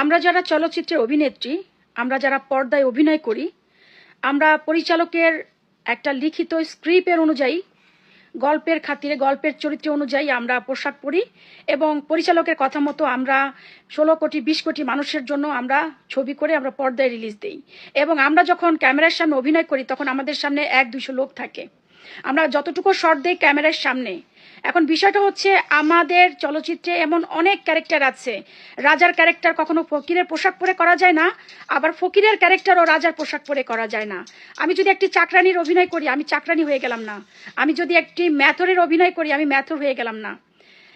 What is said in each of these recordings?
আমরা যারা চলচ্চিত্রের অভিনেত্রী, আমরা যারা পর্দায় অভিনয় করি, আমরা পরিচালকের একটা লিখিত স্ক্রিপ্টের অনুযায়ী, গল্পের খাতিরে, গল্পের চরিত্র অনুযায়ী আমরা পোশাক পরি এবং পরিচালকের কথা মতো আমরা ষোলো কোটি, বিশ কোটি মানুষের জন্য আমরা ছবি করে আমরা পর্দায় রিলিজ দিই। এবং আমরা যখন ক্যামেরার সামনে অভিনয় করি, তখন আমাদের সামনে এক দুশো লোক থাকে। আমরা যতটুকু শর্ট দিই ক্যামেরার সামনে এখন বিষয়টা হচ্ছে আমাদের চলচ্চিত্রে এমন অনেক ক্যারেক্টার আছে। রাজার ক্যারেক্টার কখনো ফকিরের পোশাক পরে করা যায় না, আবার ফকিরের ক্যারেক্টারও রাজার পোশাক পরে করা যায় না। আমি যদি একটি চাকরানির অভিনয় করি, আমি চাকরানি হয়ে গেলাম না। আমি যদি একটি ম্যাথরের অভিনয় করি, আমি ম্যাথর হয়ে গেলাম না।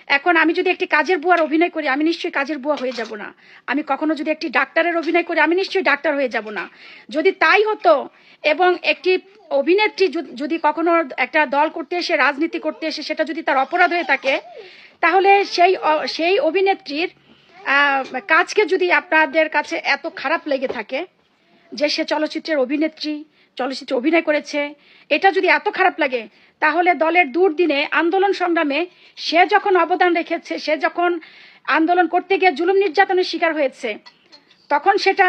এখন আমি যদি একটি কাজের বুয়ার অভিনয় করি, আমি নিশ্চয়ই কাজের বুয়া হয়ে যাব না। আমি কখনো যদি একটি ডাক্তারের অভিনয় করি, আমি নিশ্চয়ই ডাক্তার হয়ে যাব না। যদি তাই হতো এবং একটি অভিনেত্রী যদি- কখনো একটা দল করতে এসে, রাজনীতি করতে এসে, সেটা যদি তার অপরাধ হয়ে থাকে, তাহলে সেই সেই অভিনেত্রীর কাজকে যদি আপনাদের কাছে এত খারাপ লেগে থাকে যে সে চলচ্চিত্রের অভিনেত্রী চলচ্চিত্রে অভিনয় করেছে। এটা যদি এত খারাপ লাগে, তাহলে দলের দুর্দিনে আন্দোলন সংগ্রামে সে যখন অবদান রেখেছে, সে যখন আন্দোলন করতে গিয়ে জুলুম নির্যাতনের শিকার হয়েছে, তখন সেটা,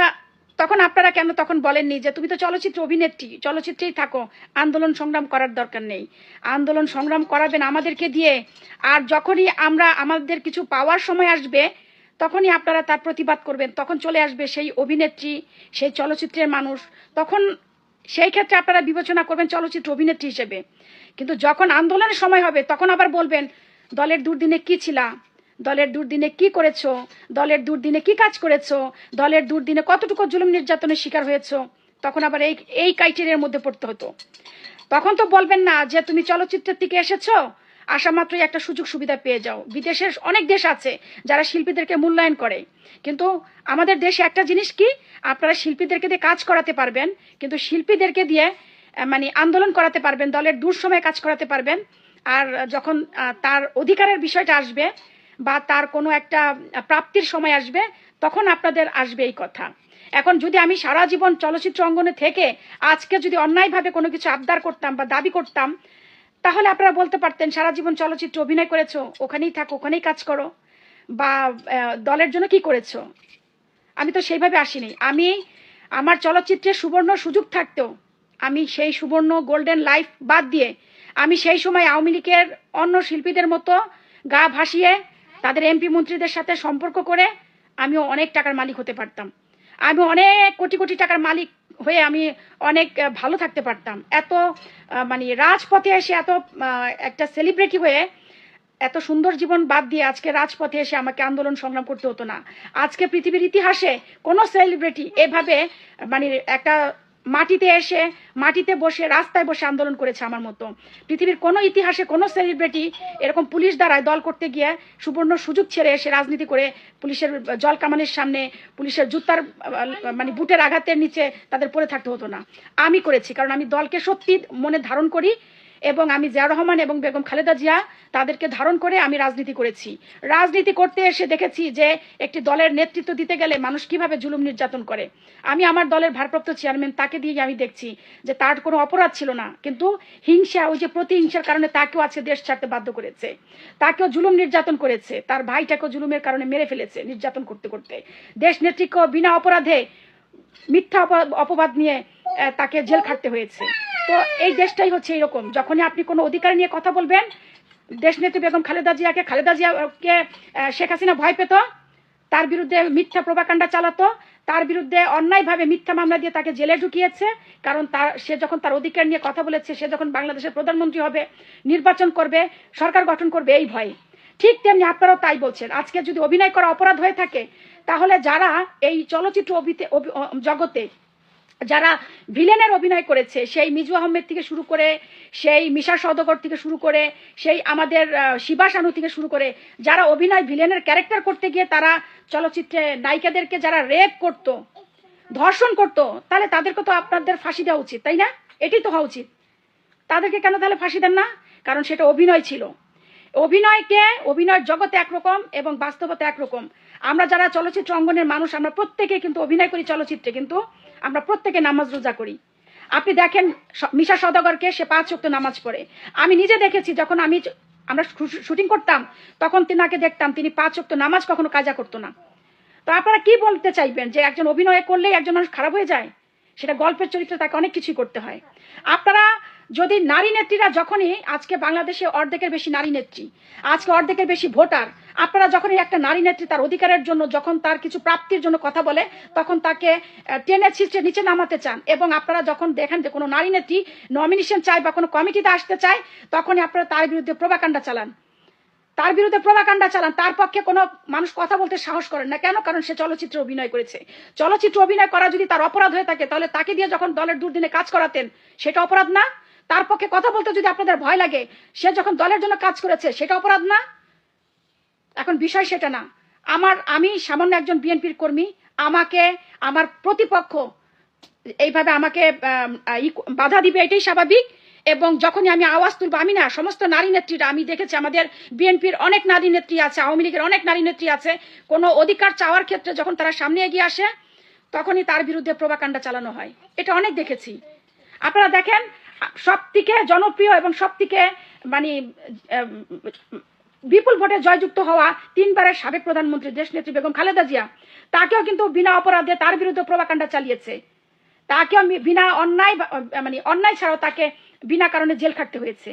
তখন আপনারা কেন তখন বলেননি যে তুমি তো চলচ্চিত্র অভিনেত্রী, চলচ্চিত্রেই থাকো, আন্দোলন সংগ্রাম করার দরকার নেই। আন্দোলন সংগ্রাম করাবেন আমাদেরকে দিয়ে, আর যখনই আমরা আমাদের কিছু পাওয়ার সময় আসবে, তখনই আপনারা তার প্রতিবাদ করবেন, তখন চলে আসবে সেই অভিনেত্রী, সেই চলচ্চিত্রের মানুষ, তখন সেই ক্ষেত্রে আপনারা বিবেচনা করবেন চলচ্চিত্র অভিনেত্রী হিসেবে। কিন্তু যখন আন্দোলনের সময় হবে, তখন আবার বলবেন, দলের দুর্দিনে কি ছিলা? দলের দুর্দিনে কি করেছ? দলের দুর্দিনে কি কাজ করেছ? দলের দুর্দিনে কতটুকু জুলুম নির্যাতনের শিকার হয়েছো? তখন আবার এই এই ক্রাইটেরিয়ার মধ্যে পড়তে হতো। তখন তো বলবেন না যে, তুমি চলচ্চিত্রের থেকে এসেছ? আসা মাত্রই একটা সুযোগ সুবিধা পেয়ে যাও। বিদেশের অনেক দেশ আছে যারা শিল্পীদেরকে মূল্যায়ন করে। কিন্তু আমাদের দেশে একটা জিনিস কি? আপনারা শিল্পীদেরকে দিয়ে কাজ করাতে পারবেন, কিন্তু শিল্পীদেরকে দিয়ে মানে আন্দোলন করাতে পারবেন, দলের দূর সময় কাজ করাতে পারবেন। আর যখন তার অধিকারের বিষয়টা আসবে বা তার কোনো একটা প্রাপ্তির সময় আসবে, তখন আপনাদের আসবে এই কথা। এখন যদি আমি সারা জীবন চলচ্চিত্র অঙ্গনে থেকে আজকে যদি অন্যায়ভাবে কোনো কিছু আবদার করতাম বা দাবি করতাম তাহলে আপনারা বলতে পারতেন, সারা জীবন চলচ্চিত্র অভিনয় করেছ, ওখানেই থাকো, ওখানেই কাজ করো, বা দলের জন্য কি করেছ? আমি তো সেইভাবে আসিনি। আমি আমার চলচ্চিত্রে সুবর্ণ সুযোগ থাকতেও, আমি সেই সুবর্ণ গোল্ডেন লাইফ বাদ দিয়ে, আমি সেই সময় আওয়ামী লীগের অন্য শিল্পীদের মতো গা ভাসিয়ে, তাদের এমপি মন্ত্রীদের সাথে সম্পর্ক করে, আমিও অনেক টাকার মালিক হতে পারতাম। আমি অনেক কোটি কোটি টাকার মালিক হয়ে আমি অনেক ভালো থাকতে পারতাম। এত মানে রাজপথে এসে এত একটা সেলিব্রিটি হয়ে এত সুন্দর জীবন বাদ দিয়ে আজকে রাজপথে এসে আমাকে আন্দোলন সংগ্রাম করতে হতো না। আজকে পৃথিবীর ইতিহাসে কোনো সেলিব্রিটি এভাবে মানে একটা মাটিতে এসে মাটিতে বসে, রাস্তায় বসে আন্দোলন করেছে আমার মতো। পৃথিবীর কোনো ইতিহাসে কোনো সেলিব্রিটি এরকম পুলিশ দ্বারায় দল করতে গিয়ে সুবর্ণ সুযোগ ছেড়ে এসে রাজনীতি করে পুলিশের জল কামানের সামনে পুলিশের জুতার মানে বুটের আঘাতের নিচে তাদের পড়ে থাকতে হতো না। আমি করেছি, কারণ আমি দলকে সত্যি মনে ধারণ করি এবং আমি জিয়া রহমান এবং বেগম খালেদা জিয়া তাদেরকে ধারণ করে আমি রাজনীতি করেছি। রাজনীতি করতে এসে দেখেছি যে একটি দলের নেতৃত্ব দিতে গেলে মানুষ কীভাবে জুলুম নির্যাতন করে। আমি আমার দলের ভারপ্রাপ্ত চেয়ারম্যান তাকে দিয়ে আমি দেখছি যে তার কোনো অপরাধ ছিল না, কিন্তু হিংসা, ওই যে প্রতিহিংসার কারণে তাকেও আজকে দেশ ছাড়তে বাধ্য করেছে। তাকেও জুলুম নির্যাতন করেছে, তার ভাইটাকেও জুলুমের কারণে মেরে ফেলেছে নির্যাতন করতে করতে। দেশ নেত্রীকেও বিনা অপরাধে মিথ্যা অপবাদ নিয়ে তাকে জেল খাটতে হয়েছে। তো এই দেশটাই হচ্ছে এরকম। যখনই আপনি কোনো অধিকার নিয়ে কথা বলবেন, দেশ নেত্রী বেগম খালেদা জিয়াকে খালেদা জিয়াকে শেখ হাসিনা ভয় পেত, তার বিরুদ্ধে মিথ্যা প্রভাকাণ্ডা চালাতো, তার বিরুদ্ধে অন্যায়ভাবে মিথ্যা মামলা দিয়ে তাকে জেলে ঢুকিয়েছে, কারণ তার সে যখন তার অধিকার নিয়ে কথা বলেছে, সে যখন বাংলাদেশের প্রধানমন্ত্রী হবে, নির্বাচন করবে, সরকার গঠন করবে, এই ভয়ে। ঠিক তেমনি আপনারাও তাই বলছেন। আজকে যদি অভিনয় করা অপরাধ হয়ে থাকে তাহলে যারা এই চলচ্চিত্র জগতে যারা ভিলেনের অভিনয় করেছে, সেই মিজু আহমেদ থেকে শুরু করে, সেই মিশা সওদাগর থেকে শুরু করে, সেই আমাদের শিবা শানু থেকে শুরু করে, যারা অভিনয় ভিলেনের ক্যারেক্টার করতে গিয়ে তারা চলচ্চিত্রে নায়িকাদেরকে যারা রেপ করতো, ধর্ষণ করতো, তাহলে তাদেরকে তো আপনাদের ফাঁসি দেওয়া উচিত, তাই না? এটাই তো হওয়া উচিত। তাদেরকে কেন তাহলে ফাঁসি দেন না? কারণ সেটা অভিনয় ছিল। অভিনয়কে অভিনয়ের জগতে একরকম এবং বাস্তবতা একরকম। আমরা যারা চলচ্চিত্র অঙ্গনের মানুষ, আমরা প্রত্যেকে কিন্তু অভিনয় করি চলচ্চিত্রে, কিন্তু আমরা প্রত্যেকে নামাজ রোজা করি। আপনি দেখেন মিশা সদাগরকে সে পাঁচ ওয়াক্ত নামাজ পড়ে। আমি নিজে দেখেছি, যখন আমি আমরা শুটিং করতাম, তখন তিনাকে দেখতাম, তিনি পাঁচ ওয়াক্ত নামাজ কখনো কাজা করতো না। তো আপনারা কি বলতে চাইবেন যে একজন অভিনয় করলেই একজন মানুষ খারাপ হয়ে যায়? সেটা গল্পের চরিত্রে তাকে অনেক কিছুই করতে হয়। আপনারা যদি নারী নেত্রীরা যখনই আজকে বাংলাদেশে অর্ধেকের বেশি নারী নেত্রী, আজকে অর্ধেকের বেশি ভোটার, আপনারা যখনই একটা নারী নেত্রী তার অধিকারের জন্য, যখন তার কিছু প্রাপ্তির জন্য কথা বলে, তখন তাকে টেনে ছিঁচড়ে নিচে নামাতে চান। এবং আপনারা যখন দেখেন যে কোনো নারী নেত্রী নমিনেশন চায় বা কোনো কমিটিতে আসতে চায়, তখনই আপনারা তার বিরুদ্ধে প্রভাকাণ্ডা চালান। তার বিরুদ্ধে প্রভাকাণ্ডা চালান। তার পক্ষে কোনো মানুষ কথা বলতে সাহস করেন না। কেন? কারণ সে চলচ্চিত্রে অভিনয় করেছে। চলচ্চিত্র অভিনয় করা যদি তার অপরাধ হয়ে থাকে, তাহলে তাকে দিয়ে যখন দলের দুর্দিনে কাজ করাতেন, সেটা অপরাধ না? তার পক্ষে কথা বলতে যদি আপনাদের ভয় লাগে, সে যখন দলের জন্য কাজ করেছে, সেটা অপরাধ না? এখন বিষয় সেটা না। আমার, আমি সামান্য একজন বিএনপির কর্মী, আমাকে, আমার প্রতিপক্ষ এইভাবে আমাকে বাধা দিবে, এটাই স্বাভাবিক। এবং যখনই আমি আওয়াজ তুলবো, আমি না, সমস্ত নারী নেত্রীরা, আমি দেখেছি আমাদের বিএনপির অনেক নারী নেত্রী আছে, আওয়ামী লীগের অনেক নারী নেত্রী আছে। কোনো অধিকার চাওয়ার ক্ষেত্রে যখন তারা সামনে এগিয়ে আসে, তখনই তার বিরুদ্ধে প্রভাকাণ্ডা চালানো হয়। এটা অনেক দেখেছি। আপনারা দেখেন সব থেকে জনপ্রিয় এবং সব থেকে মানে বিপুল ভোটে জয়যুক্ত হওয়া তিনবারের সাবেক প্রধানমন্ত্রী দেশনেত্রী বেগম খালেদা জিয়া, তাকেও কিন্তু বিনা অপরাধে তার বিরুদ্ধে প্রভাকাণ্ডা চালিয়েছে। তাকেও বিনা অন্যায় মানে অন্যায় ছাড়াও তাকে বিনা কারণে জেল খাটতে হয়েছে।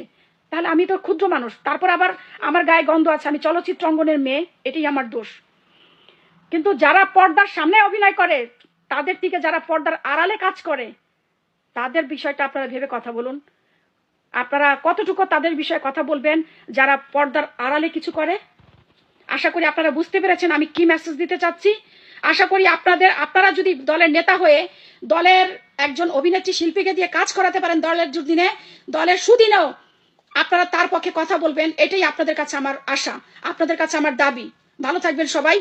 তাহলে আমি তো ক্ষুদ্র মানুষ, তারপর আবার আমার গায়ে গন্ধ আছে, আমি চলচ্চিত্র অঙ্গনের মেয়ে, এটাই আমার দোষ। কিন্তু যারা পর্দার সামনে অভিনয় করে, তাদের থেকে যারা পর্দার আড়ালে কাজ করে তাদের বিষয়টা আপনারা ভেবে কথা বলুন। আপনারা কতটুকু তাদের বিষয়ে কথা বলবেন, যারা পর্দার আড়ালে কিছু করে? আশা করি আপনারা বুঝতে পেরেছেন আমি কি মেসেজ দিতে চাচ্ছি। আশা করি আপনাদের, আপনারা যদি দলের নেতা হয়ে দলের একজন অভিনেত্রী শিল্পীকে দিয়ে কাজ করাতে পারেন দলের দুদিনে, দলের সুদিনেও আপনারা তার পক্ষে কথা বলবেন, এটাই আপনাদের কাছে আমার আশা, আপনাদের কাছে আমার দাবি। ভালো থাকবেন সবাই।